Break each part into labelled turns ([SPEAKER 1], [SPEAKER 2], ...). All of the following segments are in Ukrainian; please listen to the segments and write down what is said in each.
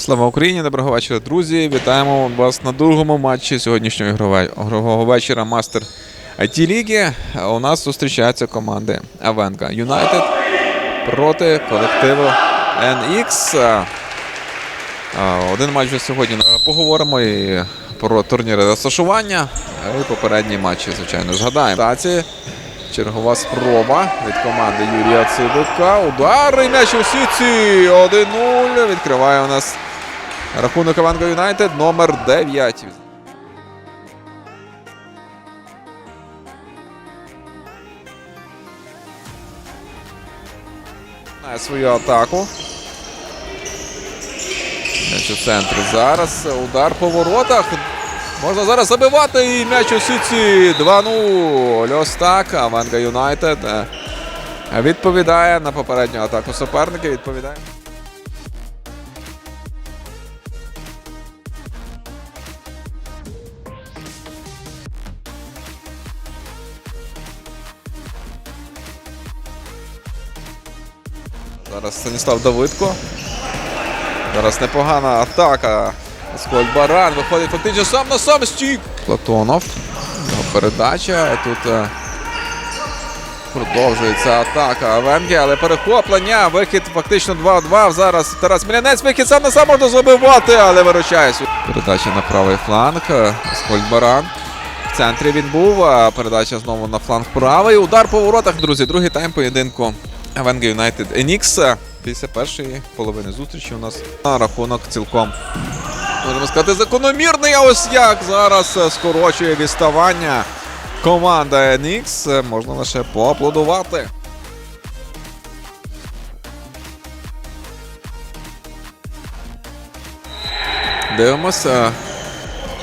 [SPEAKER 1] Слава Україні! Доброго вечора, друзі! Вітаємо вас на другому матчі сьогоднішнього ігрового вечора Мастер IT Ліги. У нас зустрічаються команди Авенка Юнайтед проти колективу NX. Один матч вже сьогодні е, поговоримо і про турніри розташування. І попередні матчі, звичайно, згадаємо. Чергова спроба від команди Юрія Цибика. Удар і м'яч у сіці. 1-0. Відкриває у нас рахунок Аванго Юнайтед номер 9. Має свою атаку. М'яч у центрі зараз. Удар по воротах. Можна зараз забивати і м'яч у сіці 2-0. Ось так. Аванга Юнайтед е, відповідає на попередню атаку суперника. Відповідає. Зараз Станіслав Давидко. Зараз непогана атака. Аскольд Баран виходить фактично сам на сам стік. Платонов. Передача. Тут е, продовжується атака Авенгі, але перехоплення. Вихід фактично 2-2. Зараз Тарас Мілянець. Вихід сам на сам можна забивати, але виручається. Передача на правий фланг. Аскольд Баран. В центрі він був. Передача знову на фланг правий. Удар по воротах, друзі. Другий тайм поєдинку Авенга Юнайтед Енікс. Після першої половини зустрічі у нас на рахунок цілком. Можемо сказати, закономірний, а ось як зараз е, скорочує відставання команда NX. Е, Можна лише поаплодувати. Дивимося.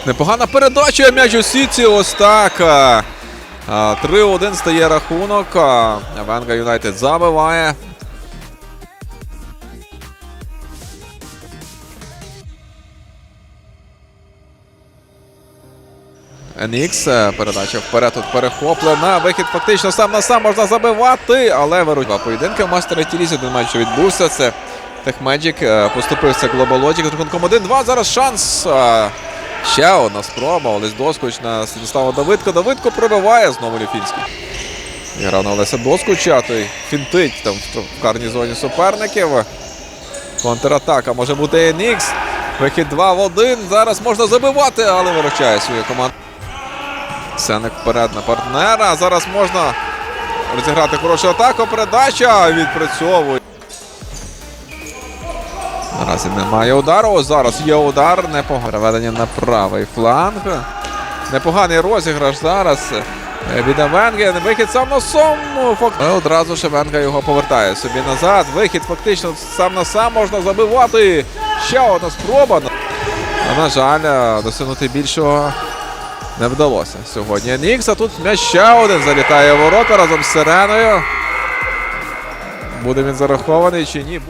[SPEAKER 1] Непогана передача м'яч у сітці. Ось так. Е. А, 3-1 стає рахунок. Венга Юнайтед забиває. NX, е, передача вперед тут перехоплена. Вихід фактично сам на сам можна забивати, але вируть два поєдинки в Мастера Тілізі. Один матч відбувся. Це Техмеджик поступився Глобалотік з рахунком 1-2. Зараз шанс. Ще одна спроба. Олесь Доскоч на Станіслава Давидко. Давидко пробиває знову Ліфінський. Грав на Олеся Доскоча, той фінтить там в карній зоні суперників. Контратака може бути NX. Вихід 2 в 1. Зараз можна забивати, але виручає свою команду. Сеник вперед на партнера. Зараз можна розіграти хорошу атаку. Передача відпрацьовує. Наразі немає удару. Ось Зараз є удар. Непогане переведення на правий фланг. Непоганий розіграш зараз. е, Від Авенги. Вихід сам на сам. Фак- Але Одразу ж його повертає собі назад. Вихід фактично сам на сам можна забивати. Ще одна спроба. А, на жаль, е, досягнути більшого не вдалося сьогодні. Нікс, а тут м'яч ще один залітає ворота разом з сиреною. Буде він зарахований чи ні?